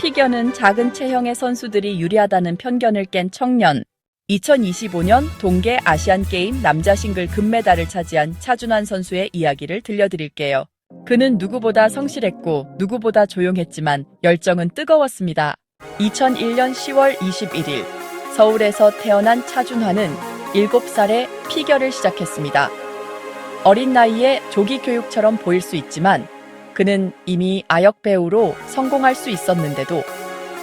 피겨는 작은 체형의 선수들이 유리하다는 편견을 깬 청년. 2025년 동계 아시안 게임 남자 싱글 금메달을 차지한 차준환 선수의 이야기를 들려드릴게요. 그는 누구보다 성실했고 누구보다 조용했지만 열정은 뜨거웠습니다. 2001년 10월 21일 서울에서 태어난 차준환은 7살에 피겨를 시작했습니다. 어린 나이에 조기 교육처럼 보일 수 있지만 그는 이미 아역 배우로 성공할 수 있었는데도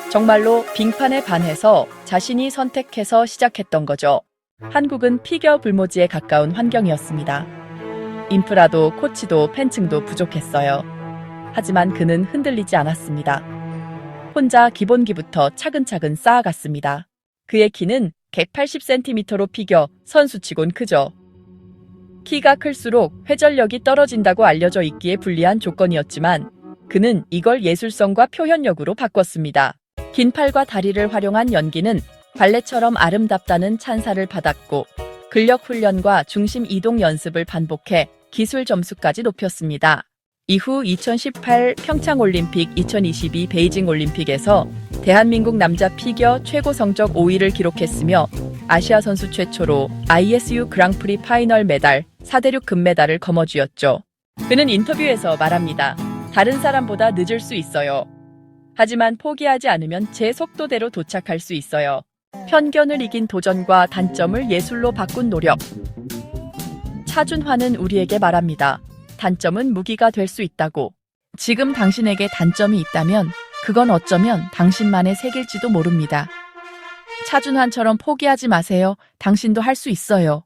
정말로 빙판에 반해서 자신이 선택해서 시작했던 거죠. 한국은 피겨 불모지에 가까운 환경이었습니다. 인프라도 코치도 팬층도 부족했어요. 하지만 그는 흔들리지 않았습니다. 혼자 기본기부터 차근차근 쌓아갔습니다. 그의 키는 180cm로 피겨 선수치곤 크죠. 키가 클수록 회전력이 떨어진다고 알려져 있기에 불리한 조건이었지만 그는 이걸 예술성과 표현력으로 바꿨습니다. 긴 팔과 다리를 활용한 연기는 발레처럼 아름답다는 찬사를 받았고 근력 훈련과 중심 이동 연습을 반복해 기술 점수까지 높였습니다. 이후 2018 평창올림픽, 2022 베이징 올림픽에서 대한민국 남자 피겨 최고 성적 5위를 기록했으며 아시아 선수 최초로 ISU 그랑프리 파이널 메달 4대륙 금메달을 거머쥐었죠. 그는 인터뷰에서 말합니다. 다른 사람보다 늦을 수 있어요. 하지만 포기하지 않으면 제 속도대로 도착할 수 있어요. 편견을 이긴 도전과 단점을 예술로 바꾼 노력. 차준환은 우리에게 말합니다. 단점은 무기가 될 수 있다고. 지금 당신에게 단점이 있다면 그건 어쩌면 당신만의 세계일지도 모릅니다. 차준환처럼 포기하지 마세요. 당신도 할 수 있어요.